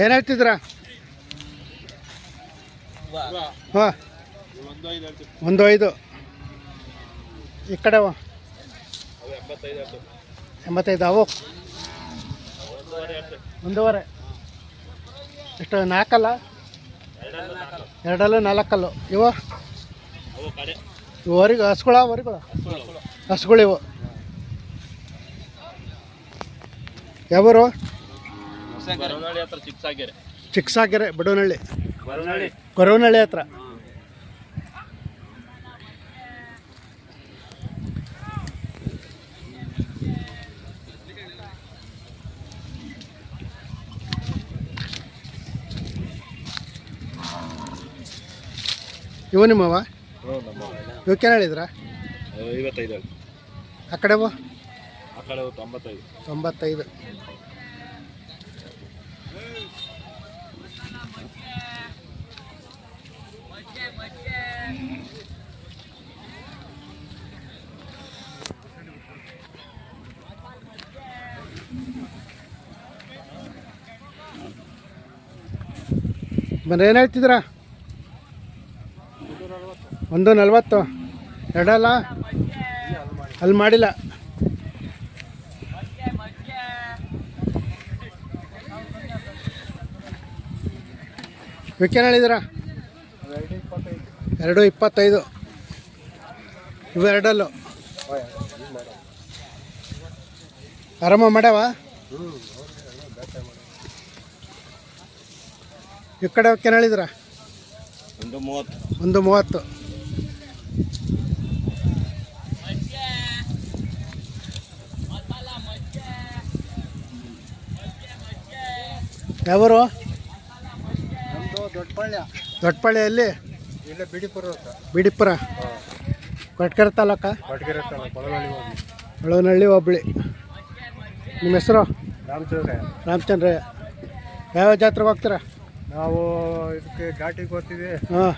ಏನು ಹೇಳ್ತಿದ್ರ ಹಾಂ. ಒಂದು ಐದು. ಈ ಕಡೆ? ಎಂಬತ್ತೈದು ಅವು. ಒಂದೂವರೆ. ಎಷ್ಟು, ನಾಲ್ಕಲ್ಲ? ಎರಡಲ್ಲೂ ನಾಲ್ಕಲ್ಲು. ಇವು? ಇವರಿಗೆ ಹಸ್ಗಳ ವರಿಗಳ ಹಸುಗಳಿವು ಯಾವರು? ಚಿಕ್ಕಸಾಗೆರೆ ಬಡವನಹಳ್ಳಿ. ಕೊರವನಹಳ್ಳಿ ಹತ್ರ. ಇವು ನಿಮ್ಮವ? ಇವಕ್ಕೇನು ಹೇಳಿದ್ರ? ಕಡೆವು? ಆ ಕಡೆ ತೊಂಬತ್ತೈದು. ತೊಂಬತ್ತೈದು. ಬಂದ್ರೆ ಏನು ಹೇಳ್ತಿದ್ದೀರಾ? ಒಂದು ನಲ್ವತ್ತು. ಎರಡಲ್ಲ? ಅಲ್ಲಿ ಮಾಡಿಲ್ಲ. ವಿಕೆನ್ ಹೇಳಿದ್ದೀರಾ? ಎರಡು ಇಪ್ಪತ್ತೈದು. ಇವೆರಡಲ್ಲು ಆರಾಮ ಮಾಡ್ಯಾವ? ಈ ಕಡೆ ಅವಕ್ಕೇನು ಹೇಳಿದ್ರ ಒಂದು ಮೂವತ್ತು. ಒಂದು ಮೂವತ್ತು. ಯಾವರು? ನಮ್ಮದು ದೊಡ್ಡಪಳ್ಯ. ದೊಡ್ಡಪಳ್ಳಿಯಲ್ಲಿ? ಇಲ್ಲೇ ಬಿಡಿಪುರ ಅಂತ. ಬಿಡಿಪುರ. ಕೊಟ್ಕೆರೆ ತಾಲೂಕ? ಕೊಟ್ಕೆರೆ ತಾಲೂಕು ಕೊಳಲಹಳ್ಳಿ ಹೋಬಳಿ. ನಿಮ್ಮ ಹೆಸರು? ರಾಮಚಂದ್ರ ರಾಮಚಂದ್ರ ಯಾವ ಜಾತ್ರೆಗೆ ಹೋಗ್ತೀರಾ? ನಾವು ಇದಕ್ಕೆ ಘಾಟಿಗೆ ಹೋಗ್ತೀವಿ. ಹಾಂ.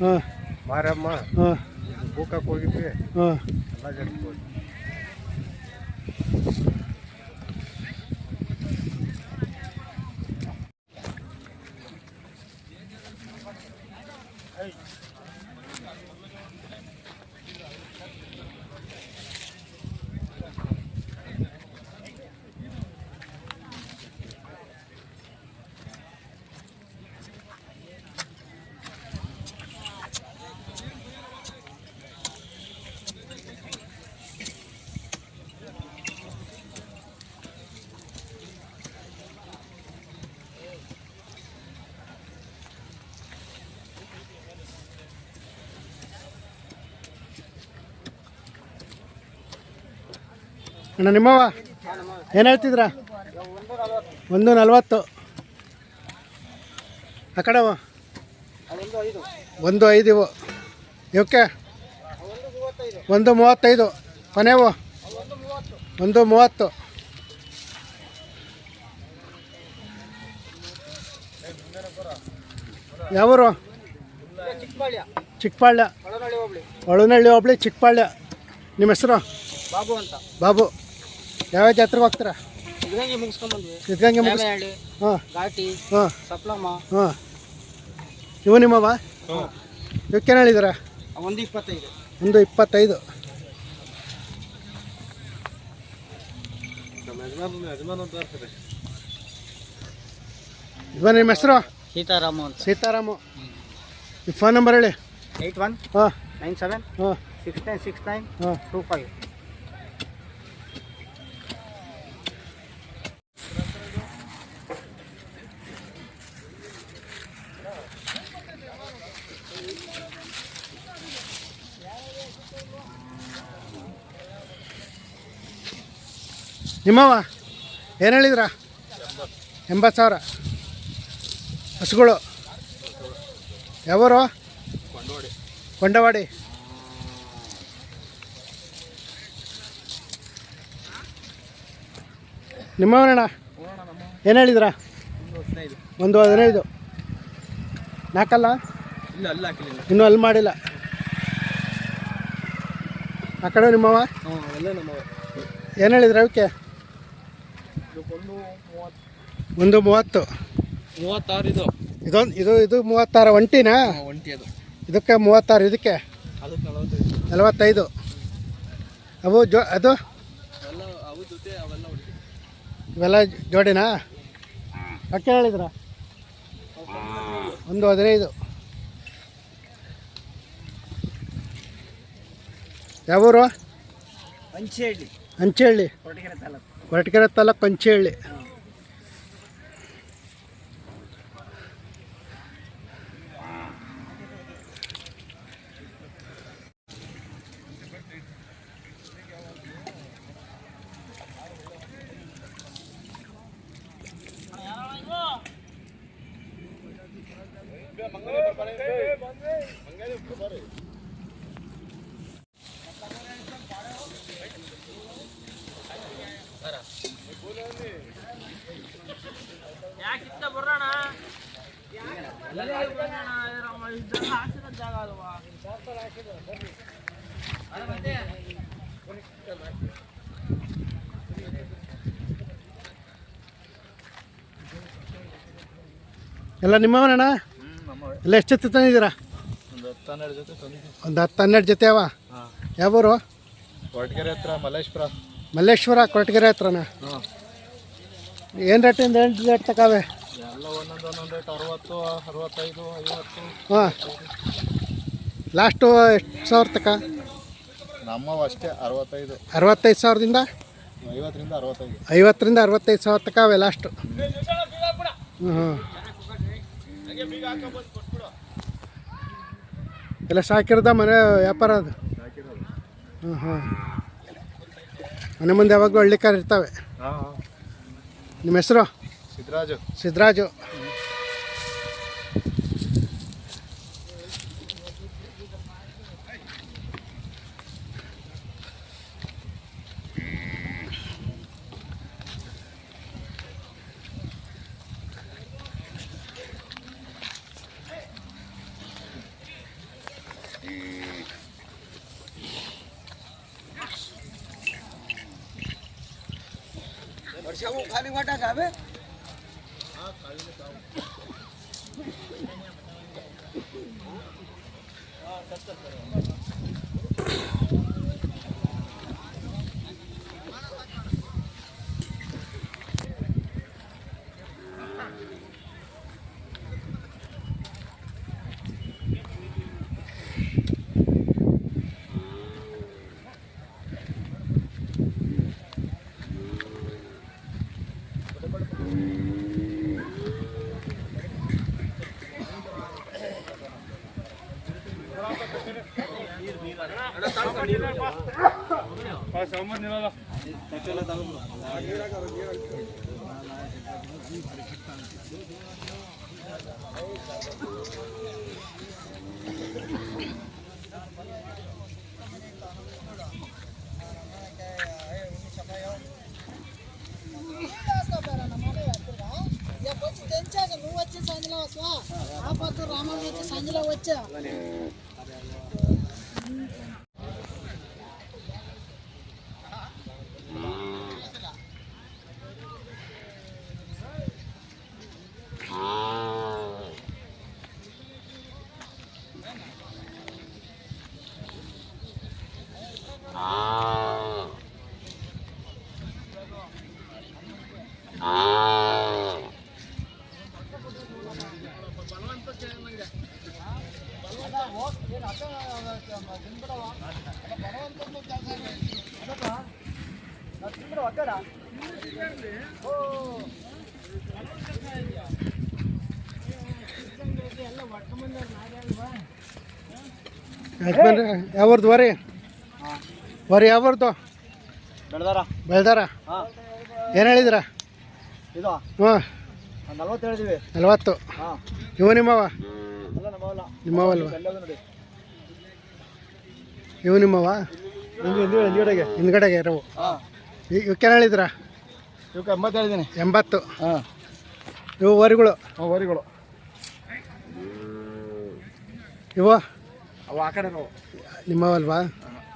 ಹಾಂ. ಮಾರಮ್ಮ ಹಾಂ. ಬೂಕಕ್ಕೆ ಹೋಗಿದ್ವಿ. ಹಾಂ. ಎಲ್ಲ ಜನಕ್ಕೆ ಹೋದ್ವಿ ಅಣ್ಣ ನಿಮ್ಮವ ಏನು ಹೇಳ್ತಿದ್ರ? ಒಂದು ನಲ್ವತ್ತು. ಆ ಕಡೆವ ಒಂದು ಐದು. ಇವು ಇವಕ್ಕೆ ಒಂದು ಮೂವತ್ತೈದು. ಕೊನೆವು ಒಂದು ಮೂವತ್ತು. ಯಾವರು? ಚಿಕ್ಕಪಳ್ಯ. ಒಳನಹಳ್ಳಿ ಹೋಬ್ಳಿ ಚಿಕ್ಕಪಾಳ್ಯ. ನಿಮ್ಮ ಹೆಸರು? ಬಾಬು ಅಂತ. ಬಾಬು. ಯಾವ ಜಾತ್ರೆಗೆ ಹೋಗ್ತೀರಾ? ಇದ್ರಂಗೆ ಮುಗಿಸ್ಕೊಂಡ್ಬಂದ್ವಿ ಸಿದ್ಧಗಂಗೆ ಮುಗಿಸ್ ಹಾಂ. ಘಾಟಿ ಹಾಂ. ಸಪ್ಲಮ್ಮ. ಹಾಂ. ಇವು ನಿಮ್ಮವ? ಇವಕ್ಕೇನು ಹೇಳಿದಾರ? ಒಂದು ಇಪ್ಪತ್ತೈದು. ಒಂದು ಇಪ್ಪತ್ತೈದು. ಇವ ನಿಮ್ಮ ಹೆಸರು? ಸೀತಾರಾಮ ಅಂತ. ಸೀತಾರಾಮು. ಈ ಫೋನ್ ನಂಬರ್ ಹೇಳಿ. ಏಯ್ಟ್ ಒನ್ ಹಾಂ. ನೈನ್ ಸೆವೆನ್ ಹಾಂ. ಸಿಕ್ಸ್ ನೈನ್ ಸಿಕ್ಸ್ ನೈನ್ ಹಾಂ. Two five. ನಿಮ್ಮವ ಏನು ಹೇಳಿದ್ರ? ಎಂಬತ್ತು ಸಾವಿರ. ಹಸುಗಳು. ಯಾವರು? ಕೊಂಡವಾಡಿ. ನಿಮ್ಮವನಣ್ಣ ಏನು ಹೇಳಿದ್ರ? ಒಂದು ಹದಿನೈದು. ನಾಲ್ಕಲ್ಲ ಇನ್ನೂ ಅಲ್ಲಿ ಮಾಡಿಲ್ಲ. ಆ ಕಡೆ ನಿಮ್ಮವ ಏನು ಹೇಳಿದ್ರ ಅವಕ್ಕೆ? ಒಂದು ಮೂವತ್ತು ಒಂದು ಮೂವತ್ತು. ಮೂವತ್ತಾರು ಇದು. ಇದೊಂದು ಇದು ಇದು ಮೂವತ್ತಾರು ಒಂಟಿನಾ? ಒಂಟಿ ಅದು. ಇದಕ್ಕೆ ಮೂವತ್ತಾರು ಇದಕ್ಕೆ? ನಲವತ್ತೈದು. ನಲವತ್ತೈದು. ಅವು ಜೋ ಅದು? ಅವೆಲ್ಲ ಅವು ಜೊತೆ ಅವೆಲ್ಲ ಒಂಟಿ. ಇವೆಲ್ಲ ಜೋಡಿನಾ? ಅಕ್ಕ ಹೇಳಿದ್ರ? ಒಂದು ಹದಿನೈದು. ಯಾವೂರು ಅಂಚೇಳಿ ಹಂಚಿ ಕೊರಟಗೆರೆ ತಾಲೂಕು. ಕೊರಟಗೆರೆ ತಾಲೂಕು ಕೊಂಚೇಳಿ ಎಲ್ಲ ನಿಮ್ಮವನಣ್ಣ? ಎಲ್ಲ ಎಷ್ಟು ಜೊತೆ ತಂದಿದ್ದೀರಾ ಒಂದು ಹತ್ತು ಹನ್ನೆರಡು ಜೊತೆ ತಂದಿದ್ದೀವಿ. ಒಂದು ಹತ್ತು ಹನ್ನೆರಡು ಜೊತೆ ಅವ? ಹಾಂ. ಯಾವೂರು? ಕೊರಟಗೆರೆ ಹತ್ರ ಮಲ್ಲೇಶ್ವರ. ಮಲ್ಲೇಶ್ವರ ಕೊರಟಗೆರೆ ಹತ್ರನಾ? ಹಾಂ. ಏನು ರೇಟಿಂದ ಏನು ರೇಟ್ ತಕಾವೆ ಎಲ್ಲ ಒಂದೊಂದು ಒಂದೊಂದು ರೇಟ್ ಅರವತ್ತು ಅರವತ್ತೈದು ಐವತ್ತು. ಹಾಂ. ಲಾಸ್ಟು ಎಷ್ಟು ಸಾವಿರ ತಕ ನಮ್ಮವು ಅಷ್ಟೇ ಅರವತ್ತೈದು. ಅರವತ್ತೈದು ಸಾವಿರದಿಂದ? ಐವತ್ತರಿಂದ ಅರವತ್ತೈದು. ಐವತ್ತರಿಂದ ಅರವತ್ತೈದು ಸಾವಿರ ತಕ ಅವೆ ಲಾಸ್ಟು ಹ್ಞೂ ಎಲ್ಲ ಸಾಕಿರೋದ ಮನೆ ವ್ಯಾಪಾರ ಅದು? ಹ್ಞೂ ಹ್ಞೂ ಮನೆ ಮುಂದೆ ಯಾವಾಗಲೂ ಹಳ್ಳಿಕಾರ ಇರ್ತವೆ? ನಿಮ್ಮ ಹೆಸರು? ಸಿದ್ದರಾಜು ಸಿದ್ದರಾಜು પરસાવો ખાલી વાટા ખાવે. હા ખાલી ખાવ. હા કસ્તર કરો खावे నువ్వు వచ్చి సంజలో వస్తా ఆ పొద్దు రామన్ వచ్చి సంజలో వచ్చా ಯಜಮಾನ್ರೆ ಯಾವ್ದು ವರಿ? ವರಿ ಯಾವ್ದು ಬೆಳ್ದಾರ. ಬೆಳ್ದಾರ? ಹಾಂ. ಏನು ಹೇಳಿದ್ರ? ಇದು? ಹ್ಞೂ. ನಲ್ವತ್ತು ಹೇಳಿದೀವಿ. ನಲ್ವತ್ತು? ಹಾಂ. ಇವು ನಿಮ್ಮವ? ನಿಮ್ಮವಲ್ವ ಇವು ನಿಮ್ಮವ? ಹಿಂದ್ಗಡೆಗೆ. ಹಿಂದ್ಗಡೆಗೆ ಇರವು. ಹಾಂ. ಇವಕ್ಕೇನು ಹೇಳಿದ್ರ? ಇವಕ್ಕೆ ಎಂಬತ್ತು ಹೇಳಿದ್ದೀನಿ ಎಂಬತ್ತು. ಹಾಂ. ಇವು ವರಿಗಳು? ವರಿಗಳು. ಇವು? ಅವು ಆ ಕಡೆ ನಿಮ್ಮವಲ್ವಾ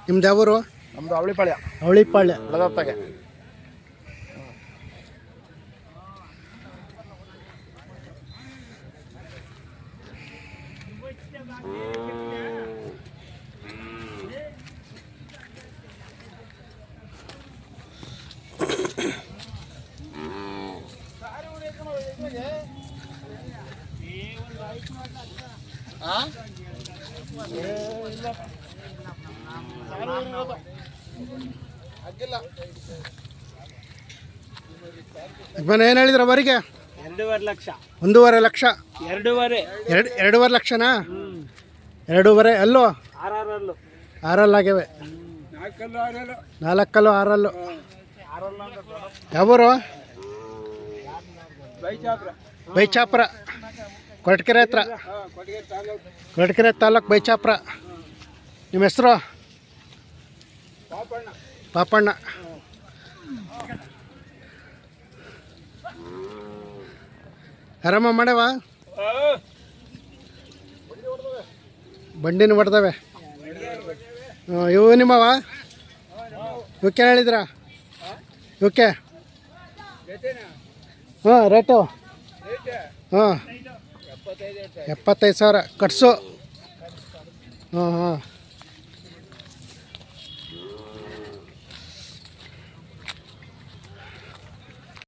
ನಿಮ್ದು ಯಾವೂರು ನಮ್ಮದು ಅವಳಿಪಾಳ್ಯ ಅವಳಿಪಾಳ್ಯ ಬೆಳದತ್ತಾಗೆ ಯಜಮಾನ ಏನು ಹೇಳಿದ್ರ ಅವರಿಗೆ? ಎರಡೂವರೆ ಲಕ್ಷ. ಒಂದೂವರೆ ಲಕ್ಷ. ಎರಡೂವರೆ. ಎರಡು ಎರಡೂವರೆ ಲಕ್ಷನಾ? ಎರಡೂವರೆ ಅಲ್ಲೋ? ಆರಲ್ಲೂ ಆರಲ್ಲಾಗ್ಯವೆ. ನಾಲ್ಕಲ್ಲು ಆರಲ್ಲು. ಯಾವೂರು? ಬೈಚಾಪುರ. ಕೊರಟಕೆರೆ ಹತ್ರ. ಕೊರಟಕೆರೆ ತಾಲೂಕು ಬೈಚಾಪುರ. ನಿಮ್ಮ ಹೆಸರು? ಪಾಪಣ್ಣ. ಆರಾಮ ಮಾಡವ ಬಂಡಿನ ಹೊಡ್ದವೆ. ಇವು ನಿಮ್ಮವ ಇವಕ್ಕೆ ಹೇಳಿದ್ರ? ಇವಕ್ಕೆ? ಹಾಂ, ರೇಟು? ಹಾಂ. ಎಪ್ಪತ್ತೈದು ಸಾವಿರ. ಕಟ್ಸು. ಹಾಂ ಹಾಂ.